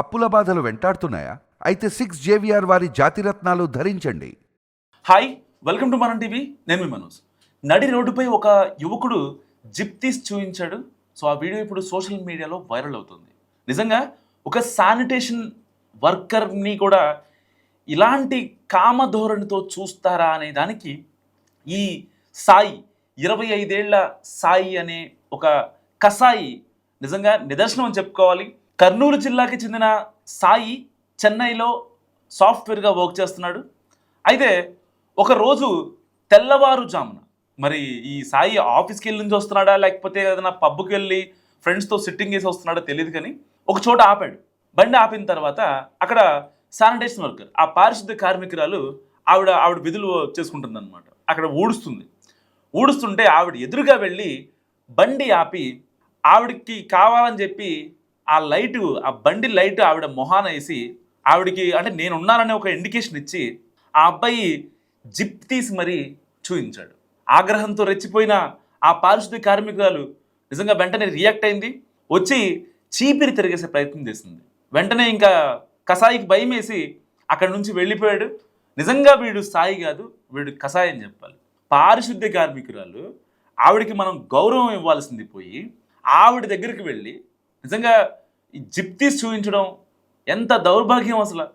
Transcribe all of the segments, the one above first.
అప్పుల బాధలు వెంటాడుతున్నాయా? అయితే సిక్స్ జేవిఆర్ వారి జాతిరత్నాలు ధరించండి. Hi welcome to Manam TV. నేను మీ మనోజ్. నడి రోడ్డుపై ఒక యువకుడు జిప్తీస్ చూపించాడు సో ఆ వీడియో ఇప్పుడు సోషల్ మీడియాలో వైరల్ అవుతుంది. నిజంగా ఒక శానిటేషన్ వర్కర్ని కూడా ఇలాంటి కామ ధోరణితో చూస్తారా అనే దానికి ఈ సాయి ఇరవై ఐదేళ్ళ సాయి అనే ఒక కసాయి నిజంగా నిదర్శనం అని చెప్పుకోవాలి. కర్నూలు జిల్లాకి చెందిన సాయి చెన్నైలో సాఫ్ట్వేర్గా వర్క్ చేస్తున్నాడు. అయితే ఒకరోజు తెల్లవారుజామున మరి ఈ సాయి ఆఫీస్కి వెళ్ళి నుంచి వస్తున్నాడా? లేకపోతే ఏదైనా పబ్కి వెళ్ళి ఫ్రెండ్స్తో సిట్టింగ్ చేసి వస్తున్నాడో తెలియదు కానీ ఒక చోట ఆపాడు. బండి ఆపిన తర్వాత అక్కడ శానిటేషన్ వర్కర్ ఆ పారిశుద్ధ కార్మికురాలు ఆవిడ ఆవిడ విధులు చేసుకుంటుంది అనమాట అక్కడ ఊడుస్తుంది. ఊడుస్తుంటే ఆవిడ ఎదురుగా వెళ్ళి బండి ఆపి ఆవిడకి కావాలని చెప్పి ఆ లైటు ఆ బండి లైట్ ఆవిడ మొహాన వేసి ఆవిడకి అంటే నేను ఉన్నాననే ఒక ఇండికేషన్ ఇచ్చి ఆ అబ్బాయి జిప్ తీసి మరీ చూపించాడు ఆగ్రహంతో రెచ్చిపోయిన ఆ పారిశుద్ధ్య కార్మికురాలు నిజంగా వెంటనే రియాక్ట్ అయింది. వచ్చి చీపిరి తిరిగేసే ప్రయత్నం చేసింది. వెంటనే ఇంకా కసాయికి భయం వేసి అక్కడి నుంచి వెళ్ళిపోయాడు. నిజంగా వీడు సాయి కాదు వీడు కసాయి అని చెప్పాలి. పారిశుద్ధ్య కార్మికురాలు ఆవిడకి మనం గౌరవం ఇవ్వాల్సింది పోయి ఆవిడ దగ్గరికి వెళ్ళి నిజంగా ఈ జిప్తీస్ చూపించడం ఎంత దౌర్భాగ్యం అసలు.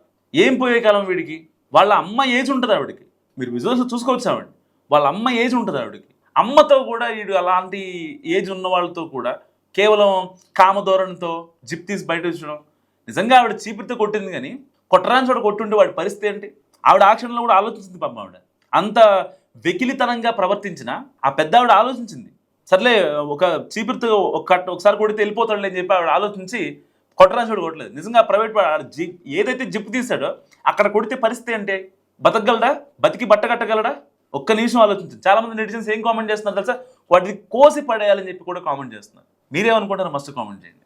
ఏం పోయే కాలం వీడికి? వాళ్ళ అమ్మ ఏజ్ ఉంటుంది ఆవిడకి. మీరు విజువల్స్ చూసుకోవచ్చు ఆవిడ. వాళ్ళ అమ్మ ఏజ్ ఉంటుంది ఆవిడకి. అమ్మతో కూడా వీడు అలాంటి ఏజ్ ఉన్న వాళ్ళతో కూడా కేవలం కామధోరణితో జిప్తీస్ బయట ఉంచడం నిజంగా ఆవిడ చీపిరితో కొట్టింది కానీ కొట్టరాని చోట కొట్టుంటే వాడి పరిస్థితి ఏంటి? ఆవిడ ఆ క్షణంలో కూడా ఆలోచించింది పాపం ఆవిడ. అంత వెకిలితనంగా ప్రవర్తించిన ఆ పెద్ద ఆవిడ ఆలోచించింది. సర్లే ఒక చీపిరితో ఒక కట్ ఒకసారి కొడితే వెళ్ళిపోతాడు అని చెప్పి ఆవిడ ఆలోచించి కొట్టరాని కొట్టలేదు. నిజంగా ప్రైవేట్ జీ ఏదైతే జిప్ తీసాడో అక్కడ కొడితే పరిస్థితి అంటే బతకగలడా? బతికి బట్ట కట్టగలడా? ఒక్క నిమిషం ఆలోచించండి చాలా మంది నెటిజన్స్ ఏం కామెంట్ చేస్తున్నారు తెలుసా? వాటిని కోసి పడేయాలని చెప్పి కూడా కామెంట్ చేస్తున్నారు. మీరేమనుకుంటారో మస్తు కామెంట్ చేయండి.